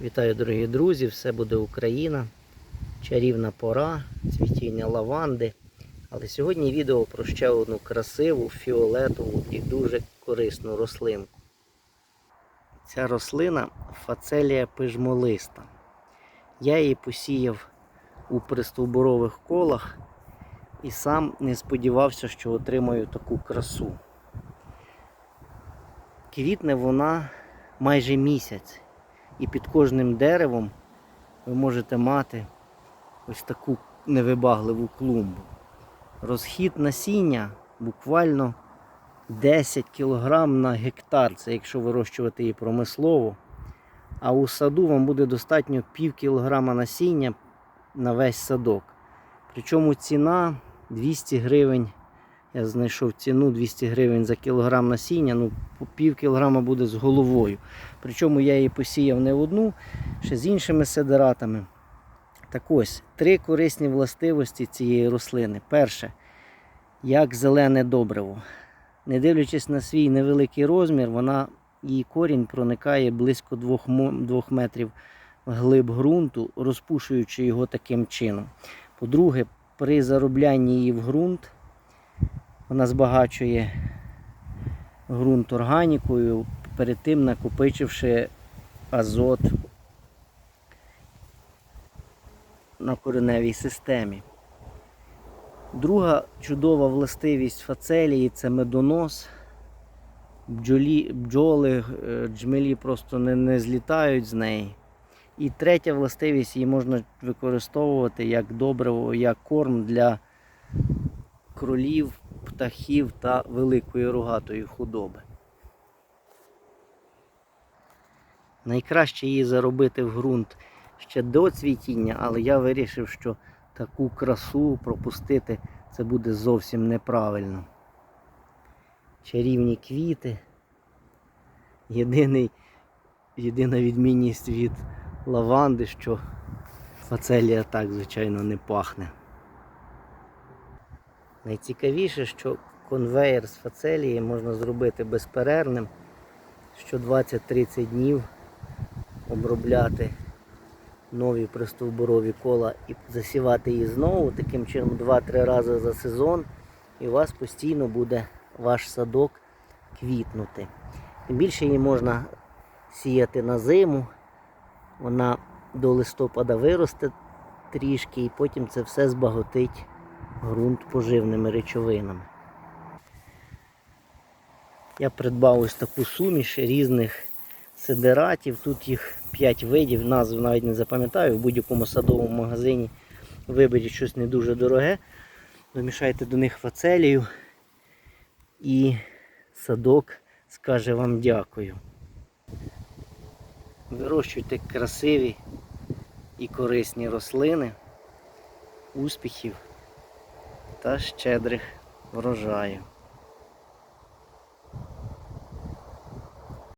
Вітаю, дорогі друзі! Все буде Україна. Чарівна пора, цвітіння лаванди. Але сьогодні відео про ще одну красиву, фіолетову і дуже корисну рослинку. Ця рослина фацелія пижмолиста. Я її посіяв у пристовбурових колах і сам не сподівався, що отримаю таку красу. Квітне вона майже місяць. І під кожним деревом ви можете мати ось таку невибагливу клумбу. Розхід насіння буквально 10 кг на гектар, це якщо вирощувати її промислово. А у саду вам буде достатньо пів кілограма насіння на весь садок. Причому ціна 200 гривень. Я знайшов ціну 200 гривень за кілограм насіння, ну пів кілограма буде з головою. Причому я її посіяв не одну, ще з іншими сидератами. Так ось, три корисні властивості цієї рослини. Перше, як зелене добриво. Не дивлячись на свій невеликий розмір, вона, її корінь проникає близько 2 метрів глиб ґрунту, розпушуючи його таким чином. По-друге, при зароблянні її в ґрунт вона збагачує ґрунт органікою, перед тим накопичивши азот на кореневій системі. Друга чудова властивість фацелії це медонос. Бджолі, бджоли, е, джмелі просто не, не злітають з неї. І третя властивість її можна використовувати як добриво, як корм для кролів, птахів та великої рогатої худоби. Найкраще її заробити в ґрунт ще до цвітіння, але я вирішив, що таку красу пропустити це буде зовсім неправильно. Чарівні квіти. Єдиний, єдина відмінність від лаванди, що фацелія так, звичайно, не пахне. Найцікавіше, що конвейер з фацелії можна зробити безперервним, що 20-30 днів обробляти нові пристовбурові кола і засівати її знову, таким чином 2-3 рази за сезон, і у вас постійно буде ваш садок квітнути. Тим більше її можна сіяти на зиму, вона до листопада виросте трішки і потім це все збагатить ґрунт поживними речовинами. Я придбав ось таку суміш різних сидератів. Тут їх 5 видів, назв навіть не запам'ятаю, в будь-якому садовому магазині виберіть щось не дуже дороге, домішайте до них фацелію і садок скаже вам дякую. Вирощуйте красиві і корисні рослини, успіхів та щедрих врожаю.